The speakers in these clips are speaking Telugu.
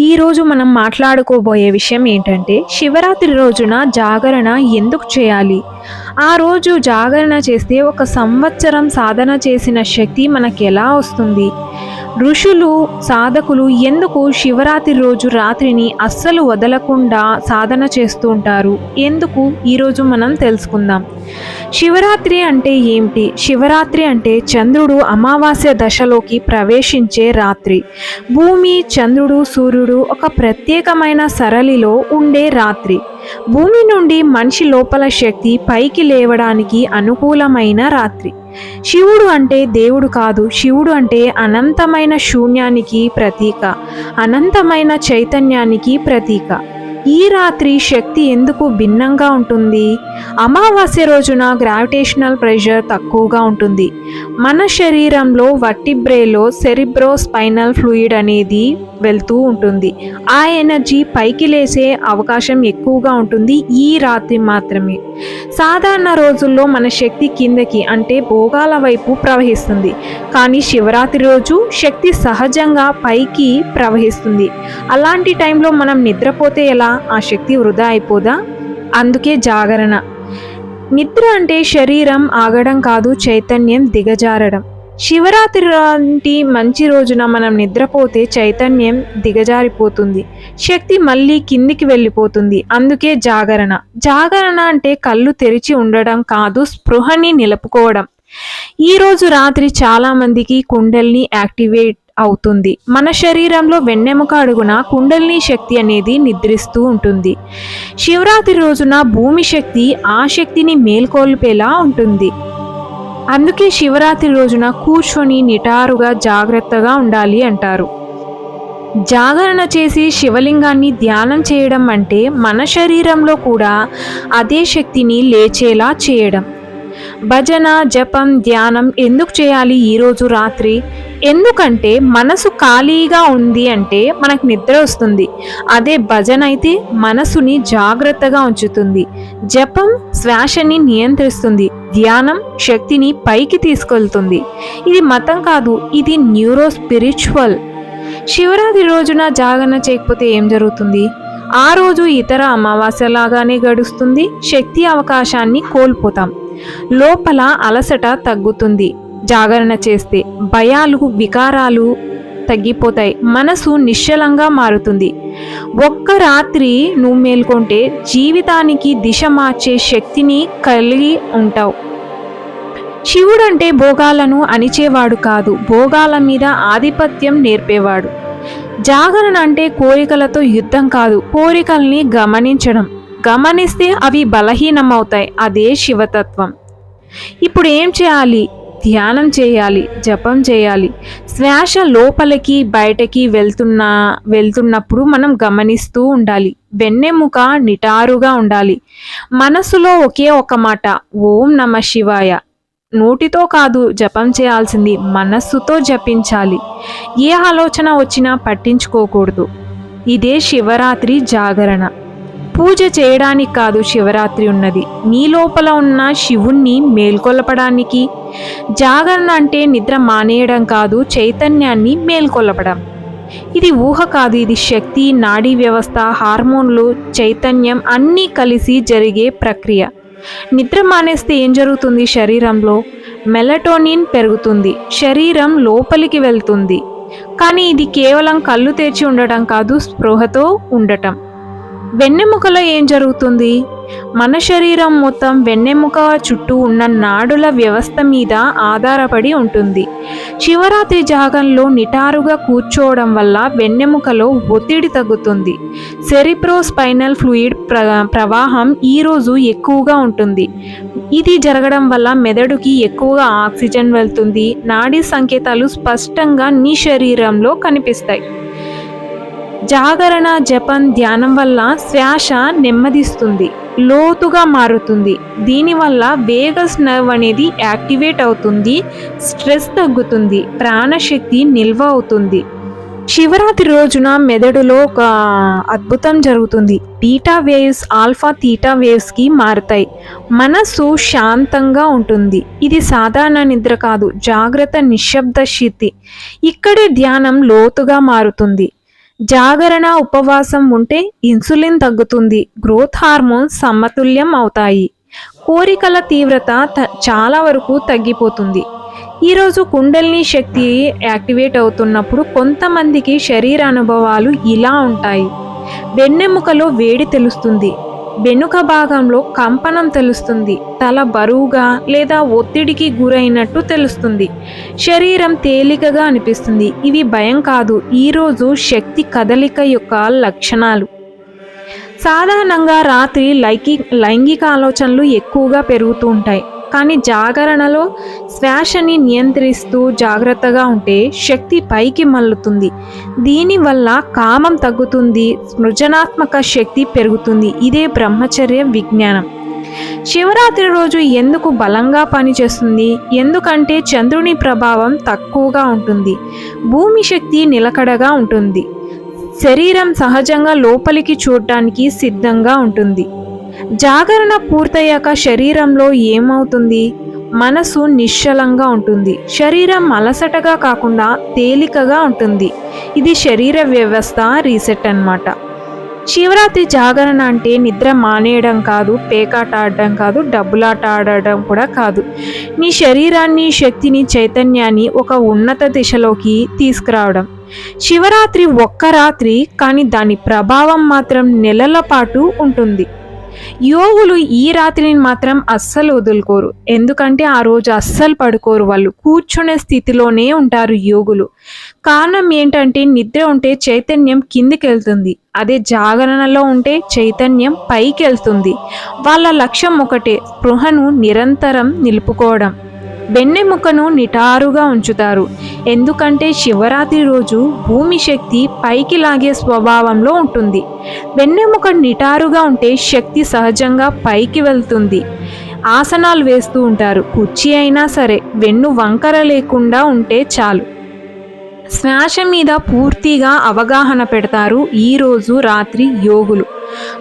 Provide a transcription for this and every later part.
ఈరోజు మనం మాట్లాడుకోబోయే విషయం ఏంటంటే శివరాత్రి రోజున జాగరణ ఎందుకు చేయాలి? ఆ రోజు జాగరణ చేస్తే ఒక సంవత్సరం సాధన చేసిన శక్తి మనకి ఎలా వస్తుంది? ఋషులు సాధకులు ఎందుకు శివరాత్రి రోజు రాత్రిని అస్సలు వదలకుండా సాధన చేస్తూ ఉంటారు? ఎందుకు? ఈరోజు మనం తెలుసుకుందాం. శివరాత్రి అంటే ఏమిటి? శివరాత్రి అంటే చంద్రుడు అమావాస్య దశలోకి ప్రవేశించే రాత్రి. భూమి చంద్రుడు సూర్యుడు ఒక ప్రత్యేకమైన సరళిలో ఉండే రాత్రి. భూమి నుండి మనిషి లోపల శక్తి పైకి లేవడానికి అనుకూలమైన రాత్రి. శివుడు అంటే దేవుడు కాదు శివుడు అంటే అనంతమైన శూన్యానికి ప్రతీక అనంతమైన చైతన్యానికి ప్రతీక. ఈ రాత్రి శక్తి ఎందుకు భిన్నంగా ఉంటుంది? అమావాస్య రోజున గ్రావిటేషనల్ ప్రెషర్ తక్కువగా ఉంటుంది. మన శరీరంలో వట్టిబ్రేలో సెరిబ్రో స్పైనల్ ఫ్లూయిడ్ అనేది వెళ్తూ ఉంటుంది. ఆ ఎనర్జీ పైకి లేసే అవకాశం ఎక్కువగా ఉంటుంది ఈ రాత్రి మాత్రమే. సాధారణ రోజుల్లో మన శక్తి కిందకి అంటే భోగాల వైపు ప్రవహిస్తుంది. కానీ శివరాత్రి రోజు శక్తి సహజంగా పైకి ప్రవహిస్తుంది. అలాంటి టైంలో మనం నిద్రపోతే ఎలా? ఆ శక్తి వృధా అయిపోదా? అందుకే జాగరణ. నిద్ర అంటే శరీరం ఆగడం కాదు చైతన్యం దిగజారడం. శివరాత్రి లాంటి మంచి రోజున మనం నిద్రపోతే చైతన్యం దిగజారిపోతుంది. శక్తి మళ్ళీ కిందికి వెళ్ళిపోతుంది. అందుకే జాగరణ. జాగరణ అంటే కళ్ళు తెరిచి ఉండడం కాదు స్పృహని నిలుపుకోవడం. ఈరోజు రాత్రి చాలామందికి కుండల్ని యాక్టివేట్ అవుతుంది. మన శరీరంలో వెన్నెముక అడుగున కుండలిని శక్తి అనేది నిద్రిస్తూ ఉంటుంది. శివరాత్రి రోజున భూమి శక్తి ఆ శక్తిని మేల్కొల్పేలా ఉంటుంది. అందుకే శివరాత్రి రోజున కూర్చొని నిటారుగా జాగ్రత్తగా ఉండాలి అంటారు. జాగరణ చేసి శివలింగాన్ని ధ్యానం చేయడం అంటే మన శరీరంలో కూడా అదే శక్తిని లేచేలా చేయడం. భజన జపం ధ్యానం ఎందుకు చేయాలి ఈరోజు రాత్రి? ఎందుకంటే మనసు ఖాళీగా ఉంది అంటే మనకు నిద్ర వస్తుంది. అదే భజన అయితే మనసుని జాగ్రత్తగా ఉంచుతుంది. జపం శ్వాసని నియంత్రిస్తుంది. ధ్యానం శక్తిని పైకి తీసుకెళ్తుంది. ఇది మతం కాదు ఇది న్యూరో స్పిరిచువల్. శివరాత్రి రోజున జాగరణ చేయకపోతే ఏం జరుగుతుంది? ఆ రోజు ఇతర అమావాస్యలాగానే గడుస్తుంది. శక్తి అవకాశాన్ని కోల్పోతాం. లోపల అలసట తగ్గుతుంది. జాగరణ చేస్తే భయాలు వికారాలు తగ్గిపోతాయి. మనసు నిశ్చలంగా మారుతుంది. ఒక్క రాత్రి నువ్వు మేల్కొంటే జీవితానికి దిశ మార్చే శక్తిని కలిగి ఉంటావు. శివుడంటే భోగాలను అణిచేవాడు కాదు. భోగాల మీద ఆధిపత్యం నేర్పేవాడు. జాగరణ అంటే కోరికలతో యుద్ధం కాదు. కోరికల్ని గమనించడం. గమనిస్తే అవి బలహీనమవుతాయి. అదే శివతత్వం. ఇప్పుడు ఏం చేయాలి? ధ్యానం చేయాలి జపం చేయాలి. శ్వాస లోపలికి బయటకి వెళ్తున్న వెళ్తున్నప్పుడు మనం గమనిస్తూ ఉండాలి. వెన్నెముక నిటారుగా ఉండాలి. మనసులో ఒకే ఒక మాట ఓం నమ శివాయ. నోటితో కాదు జపం చేయాల్సింది మనస్సుతో జపించాలి. ఏ ఆలోచన వచ్చినా పట్టించుకోకూడదు. ఇదే శివరాత్రి జాగరణ. పూజ చేయడానికి కాదు శివరాత్రి ఉన్నది. నీ లోపల ఉన్న శివుణ్ణి మేల్కొల్పడానికి. జాగరణ అంటే నిద్ర మానేయడం కాదు చైతన్యాన్ని మేల్కొల్పడం. ఇది ఊహ కాదు ఇది శక్తి నాడీ వ్యవస్థ హార్మోన్లు చైతన్యం అన్నీ కలిసి జరిగే ప్రక్రియ. నిద్ర మానేస్తే ఏం జరుగుతుంది శరీరంలో? మెలటోనిన్ పెరుగుతుంది. శరీరం లోపలికి వెళ్తుంది. కానీ ఇది కేవలం కళ్ళు తెరిచి ఉండటం కాదు స్పృహతో ఉండటం. వెన్నెముకలో ఏం జరుగుతుంది? మన శరీరం మొత్తం వెన్నెముక చుట్టూ ఉన్న నాడుల వ్యవస్థ మీద ఆధారపడి ఉంటుంది. శివరాత్రి జాగంలో నిటారుగా కూర్చోవడం వల్ల వెన్నెముకలో ఒత్తిడి తగ్గుతుంది. సెరిప్రో స్పైనల్ ఫ్లూయిడ్ ప్ర ప్రవాహం ఈరోజు ఎక్కువగా ఉంటుంది. ఇది జరగడం వల్ల మెదడుకి ఎక్కువగా ఆక్సిజన్ వెళ్తుంది. నాడీ సంకేతాలు స్పష్టంగా నీ శరీరంలో కనిపిస్తాయి. జాగరణ జపం ధ్యానం వల్ల శ్వాస నెమ్మదిస్తుంది లోతుగా మారుతుంది. దీనివల్ల వేగస్ నర్వ్ అనేది యాక్టివేట్ అవుతుంది స్ట్రెస్ తగ్గుతుంది ప్రాణశక్తి నిల్వ అవుతుంది. శివరాత్రి రోజున మెదడులో ఒక అద్భుతం జరుగుతుంది. బీటా వేవ్స్ ఆల్ఫా తీటా వేవ్స్కి మారుతాయి. మనస్సు శాంతంగా ఉంటుంది. ఇది సాధారణ నిద్ర కాదు జాగ్రత్త నిశ్శబ్ద స్థితి ఇక్కడే ధ్యానం లోతుగా మారుతుంది. జాగరణ ఉపవాసం ఉంటే ఇన్సులిన్ తగ్గుతుంది గ్రోత్ హార్మోన్స్ సమతుల్యం అవుతాయి. కోరికల తీవ్రత చాలా వరకు తగ్గిపోతుంది. ఈరోజు కుండలిని శక్తి యాక్టివేట్ అవుతున్నప్పుడు కొంతమందికి శరీర అనుభవాలు ఇలా ఉంటాయి. వెన్నెముకలో వేడి తెలుస్తుంది. వెనుక భాగంలో కంపనం తెలుస్తుంది. తల బరువుగా లేదా ఒత్తిడికి గురైనట్టు తెలుస్తుంది. శరీరం తేలికగా అనిపిస్తుంది. ఇవి భయం కాదు. ఈరోజు శక్తి కదలిక యొక్క లక్షణాలు. సాధారణంగా రాత్రి లైకి లైంగిక ఆలోచనలు ఎక్కువగా పెరుగుతూ ఉంటాయి. కానీ జాగరణలో శ్వాసని నియంత్రిస్తూ జాగ్రత్తగా ఉంటే శక్తి పైకి మల్లుతుంది దీనివల్ల కామం తగ్గుతుంది సృజనాత్మక శక్తి పెరుగుతుంది. ఇదే బ్రహ్మచర్య విజ్ఞానం. శివరాత్రి రోజు ఎందుకు బలంగా పనిచేస్తుంది? ఎందుకంటే చంద్రుని ప్రభావం తక్కువగా ఉంటుంది. భూమి శక్తి నిలకడగా ఉంటుంది. శరీరం సహజంగా లోపలికి చూడటానికి సిద్ధంగా ఉంటుంది. జాగరణ పూర్తయ్యాక శరీరంలో ఏమవుతుంది? మనసు నిశ్చలంగా ఉంటుంది. శరీరం అలసటగా కాకుండా తేలికగా ఉంటుంది. ఇది శరీర వ్యవస్థ రీసెట్ అన్నమాట. శివరాత్రి జాగరణ అంటే నిద్ర మానేయడం కాదు పేకాట ఆడడం కాదు డబ్బులాట ఆడడం కూడా కాదు. నీ శరీరాన్ని శక్తిని చైతన్యాన్ని ఒక ఉన్నత దిశలోకి తీసుకురావడం. శివరాత్రి ఒక్క రాత్రి కానీ దాని ప్రభావం మాత్రం నెలల పాటు ఉంటుంది. యోగులు ఈ రాత్రిని మాత్రం అస్సలు వదులుకోరు. ఎందుకంటే ఆ రోజు అస్సలు పడుకోరు వాళ్ళు. కూర్చునే స్థితిలోనే ఉంటారు యోగులు. కారణం ఏంటంటే నిద్ర ఉంటే చైతన్యం కిందికి వెళ్తుంది అదే జాగరణలో ఉంటే చైతన్యం పైకి వెళ్తుంది వాళ్ళ లక్ష్యం ఒకటే స్పృహను నిరంతరం నిలుపుకోవడం. వెన్నెముకను నిటారుగా ఉంచుతారు. ఎందుకంటే శివరాత్రి రోజు భూమి శక్తి పైకి లాగే స్వభావంలో ఉంటుంది. వెన్నెముక నిటారుగా ఉంటే శక్తి సహజంగా పైకి వెళ్తుంది. ఆసనాలు వేస్తూ ఉంటారు. కుర్చీ అయినా సరే వెన్ను వంకర లేకుండా ఉంటే చాలు. శ్వాస మీద పూర్తిగా అవగాహన పెడతారు ఈరోజు రాత్రి యోగులు.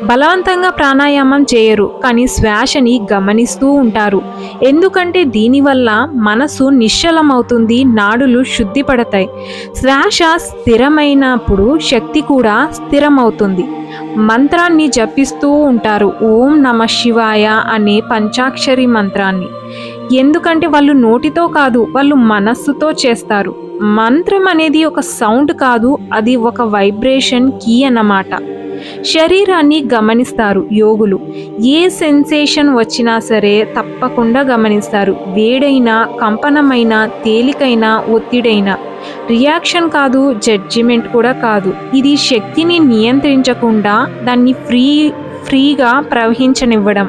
బలవంతంగా ప్రాణాయామం చేయరు కానీ శ్వాసని గమనిస్తూ ఉంటారు. ఎందుకంటే దీనివల్ల మనసు నిశ్చలమవుతుంది నాడులు శుద్ధిపడతాయి. శ్వాస స్థిరమైనప్పుడు శక్తి కూడా స్థిరమవుతుంది. మంత్రాన్ని జపిస్తూ ఉంటారు ఓం నమ శివాయ అనే పంచాక్షరి మంత్రాన్ని. ఎందుకంటే వాళ్ళు నోటితో కాదు వాళ్ళు మనస్సుతో చేస్తారు. మంత్రం అనేది ఒక సౌండ్ కాదు అది ఒక వైబ్రేషన్ కీ అన్నమాట. శరీరాన్ని గమనిస్తారు యోగులు. ఏ సెన్సేషన్ వచ్చినా సరే తప్పకుండా గమనిస్తారు. వేడైనా కంపనమైన తేలికైన ఒత్తిడైనా. రియాక్షన్ కాదు జడ్జిమెంట్ కూడా కాదు. ఇది శక్తిని నియంత్రించకుండా దాన్ని ఫ్రీ ఫ్రీగా ప్రవహించనివ్వడం.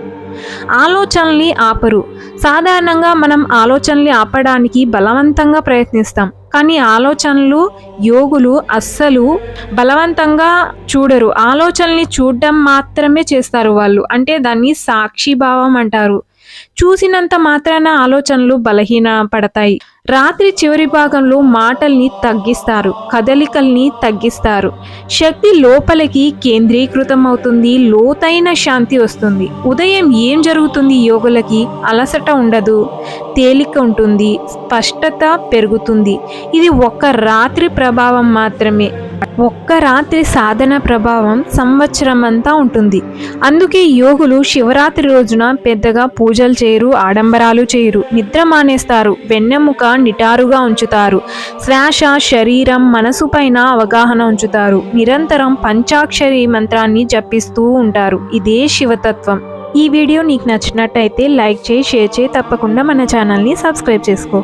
ఆలోచనల్ని ఆపరు. సాధారణంగా మనం ఆలోచనల్ని ఆపడానికి బలవంతంగా ప్రయత్నిస్తాం. కానీ ఆలోచనలు యోగులు అస్సలు బలవంతంగా చూడరు. ఆలోచనల్ని చూడడం మాత్రమే చేస్తారు వాళ్ళు. అంటే దాన్ని సాక్షిభావం అంటారు. చూసినంత మాత్రాన ఆలోచనలు బలహీన పడతాయి. రాత్రి చివరి భాగంలో మాటల్ని తగ్గిస్తారు కదలికల్ని తగ్గిస్తారు. శక్తి లోపలికి కేంద్రీకృతం అవుతుంది లోతైన శాంతి వస్తుంది. ఉదయం ఏం జరుగుతుంది యోగులకి? అలసట ఉండదు. తేలిక ఉంటుంది స్పష్టత పెరుగుతుంది. ఇది ఒక్క రాత్రి ప్రభావం మాత్రమే. ఒక్క రాత్రి సాధన ప్రభావం సంవత్సరం అంతా ఉంటుంది. అందుకే యోగులు శివరాత్రి రోజున పెద్దగా పూజలు చేయరు ఆడంబరాలు చేయరు నిద్ర మానేస్తారు వెన్నెముక నిటారుగా ఉంచుతారు శ్వాస శరీరం మనసు పైన అవగాహన ఉంచుతారు నిరంతరం పంచాక్షరి మంత్రాన్ని జపిస్తూ ఉంటారు. ఇదే శివతత్వం. ఈ వీడియో నీకు నచ్చినట్టయితే లైక్ చేయి షేర్ చేయి తప్పకుండా మన ఛానల్ని సబ్స్క్రైబ్ చేసుకో.